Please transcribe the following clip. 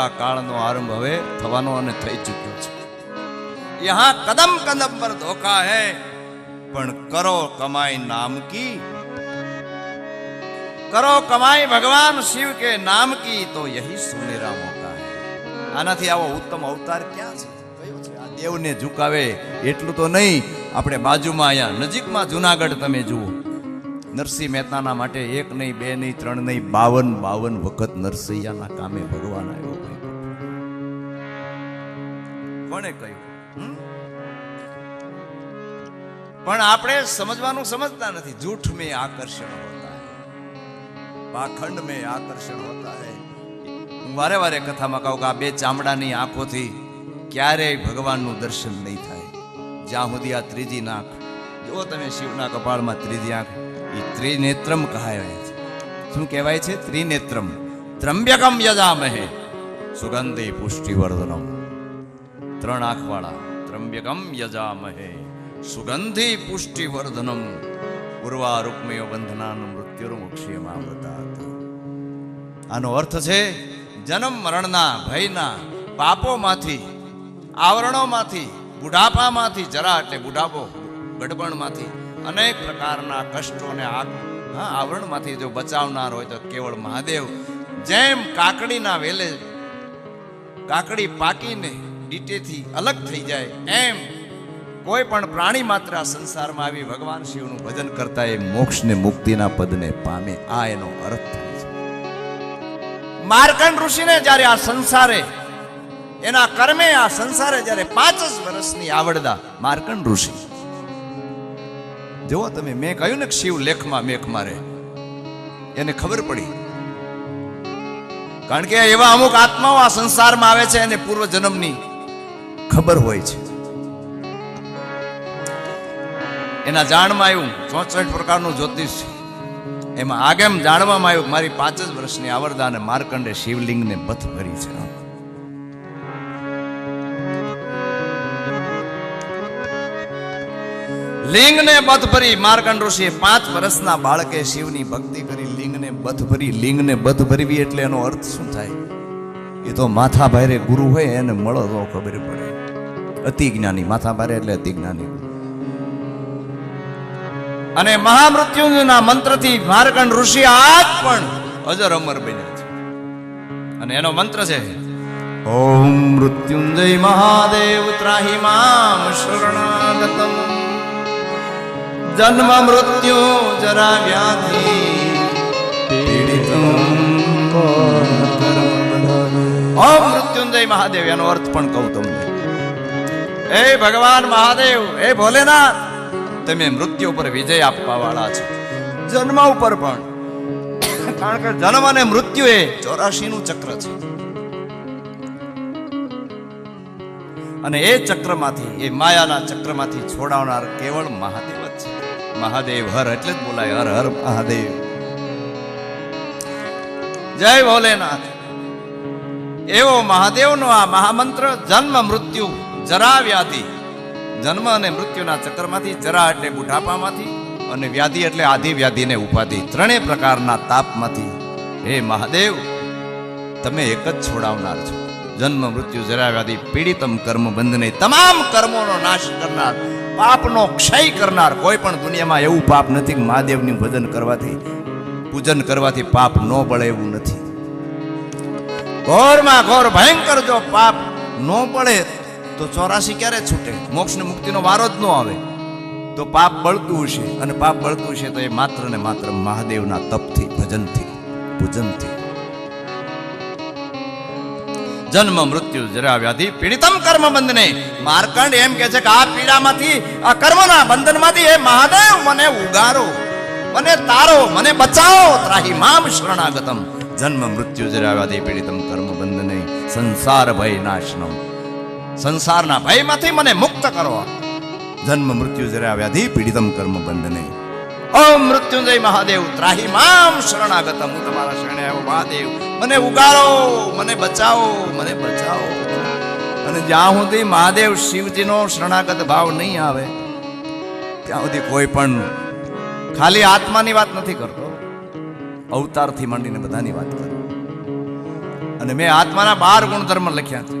આ કાળનો આરંભ હવે થવાનો અને થઈ ચૂક્યો છે. યહાં કદમ કદમ પર ધોખા હે, પણ કરો કમાઈ નામ કી. કરો કમાઈ ભગવાન શિવ કે નામ કી, તો યહી સુનેરા મોકા હે. આનાથી આવો ઉત્તમ અવતાર ક્યાં છે? દેવને ઝુકાવે એટલું તો નહીં. આપણે બાજુમાં અહીંયા નજીકમાં જુનાગઢ તમે જુઓ. નરસિંહ મહેતાના માટે એક નહીં, બે નહીં, ત્રણ નહીં, બાવન બાવન વખત નરસૈયાના કામે ભગવાન આવ્યો કોણે કહ્યું? પણ આપણે સમજવાનું સમજતા નથી. જૂઠ મેં આકર્ષણ હોતા હૈ. પાખંડ મેં આકર્ષણ હોતા હૈ વારે વારે કથામાં કહું કે આ બે ચામડાની આંખોથી ક્યારેય ભગવાનનું દર્શન નહીં થાય. જ્યાં સુધી આ ત્રીજી નાક, જો તમે શિવના કપાળમાં ત્રીજી આંખ એ ત્રિનેત્રમ કહાય છે. શું કહેવાય છે? ત્રિનેત્રમ. ત્રંબ્યકમ યજામહે સુગંધે પુષ્ટિવર્ધનમ. ત્રણ આંખવાળા. ત્રંબ્યકમ યજામહે સુગંધિ પુષ્ટિવર્ધનમ. ઉર્વા રૂકમયો બંધનાનું મૃત્યુર્મુક્ષીયમાવૃતાત આનો અર્થ છે, જન્મ મરણના ભયના પાપોમાંથી, આવરણોમાંથી, બુઢાપામાંથી, જરા એટલે બુઢાપો ગડબણમાંથી અનેક પ્રકારના કષ્ટોને આવરણમાંથી જો બચાવનાર હોય તો કેવળ મહાદેવ. જેમ કાકડીના વેલે કાકડી પાકીને ડીટેથી અલગ થઈ જાય, એમ કોઈ પણ પ્રાણી માત્ર આ સંસારમાં આવી ભગવાન શિવનું ભજન કરતા એ મોક્ષને મુક્તિના પદને પામે, આ એનો અર્થ થાય છે. માર્કંડ ઋષિને જ્યારે આ સંસારે, એના કર્મે આ સંસારે જ્યારે પાંચ જ વર્ષની આવડદા માર્કંડ ઋષિ જુઓ તમે મેં કહ્યું ને કે શિવ લેખમાં મેખ મારે, એને ખબર પડી. કારણ કે એવા અમુક આત્માઓ આ સંસારમાં આવે છે, એને પૂર્વ જન્મની ખબર હોય છે. એના જાણમાં આવ્યું, ચોસઠ પ્રકારનું જ્યોતિષ એમાં આગેમ જાણવામાં આવ્યું મારી પાંચ જ વર્ષની આવરદા અને માર્કંડે શિવલિંગને બથ ભરી છે. લિંગને બધ ભરી માર્કંડ ઋષિએ પાંચ વર્ષના બાળકે શિવની ભક્તિ કરી લિંગને બધ ભરી લિંગને બધ ભરવી એટલે એનો અર્થ શું થાય? એ તો માથા ભારે ગુરુ હોય એને મળો તો ખબર પડે. અતિ જ્ઞાની માથા ભારે એટલે અતિ જ્ઞાની. અને મહામૃત્યુના મંત્રથી માર્કંડ ઋષિ આજ પણ અજર અમર બન્યા છે. અને એનો મંત્ર છે, ઓમ મૃત્યુંજય મહાદેવ ત્રાહી મામ શરણાગતમ જન્મ મૃત્યુ જરા વ્યાધિ. મૃત્યુંજય મહાદેવ, એનો અર્થ પણ કહું તમને. હે ભગવાન મહાદેવ, હે ભોલેનાથ, તમે મૃત્યુ ઉપર વિજય આપવા વાળા છો. જન્મ ઉપર પણ. કારણ કે જન્મ અને મૃત્યુ એ ચોરાશી નું ચક્ર છે. અને એ ચક્રમાંથી, એ માયાના ચક્રમાંથી છોડાવનાર કેવળ મહાદેવ જ છે. મહાદેવ, હર એટલે જ બોલાય, હર હર મહાદેવ. જય ભોલેનાથ. એવો મહાદેવનો આ મહામંત્ર, જન્મ મૃત્યુ, જરા વ્યાધિ. જન્મ અને મૃત્યુના ચક્રમાંથી જરા એટલે બુઢાપામાંથી અને વ્યાધિ એટલે આધિ વ્યાધિને ઉપાધિ. ત્રણેય પ્રકારના તાપમાંથી. હે મહાદેવ, તમે એક જ છોડાવનાર છો. જન્મ, મૃત્યુ, જરા વ્યાધિ, પીડિતમ કર્મ બંધને તમામ કર્મોનો નાશ કરનાર પાપનો ક્ષય કરનાર કોઈ પણ દુનિયામાં એવું પાપ નથી કે મહાદેવની ભજન કરવાથી, પૂજન કરવાથી પાપ ન બળે એવું નથી. ઘોરમાં ઘોર ભયંકર જો પાપ ન પડે તો ચોરાસી ક્યારે છૂટે? મોક્ષ ને મુક્તિનો વારો જ ન આવે. તો પાપ બળતું હશે અને પાપ બળતું હશે તો એ માત્ર ને માત્ર મહાદેવના તપથી, ભજનથી, પૂજનથી. જન્મ, મૃત્યુ, જરા વ્યાધિ, પીડિતમ કર્મ બંધને. માર્કંડ એમ કે છે કે આ પીડામાંથી, આ કર્મના બંધનમાંથી હે મહાદેવ, મને ઉગારો, મને તારો, મને બચાવો, ત્રાહી મામ શરણાગતમ. જન્મ, મૃત્યુ, જરા વ્યાધિ, પીડિતમ કર્મ બંધને. સંસાર ભય નાશનમ. સંસારના ભયમાંથી મને મુક્ત કરો. જન્મ, મૃત્યુ, જરા વ્યાધિ, પીડિતમ કર્મ બંધને. ઓમ મૃત્યુંજય મહાદેવ ત્રાહી મામ શરણાગતમ, હું તમારા શરણે આવ્યો મહાદેવ. મને ઉગારો મને બચાવો મને બચાવો. અને જ્યાં સુધી મહાદેવ શિવજીનો શરણાગત ભાવ નહીં આવે, ત્યાં સુધી કોઈ પણ ખાલી આત્માની વાત નથી કરતો. અવતારથી માંડીને બધાની વાત કરું. અને મેં આત્માના બાર ગુણધર્મ લખ્યા છે.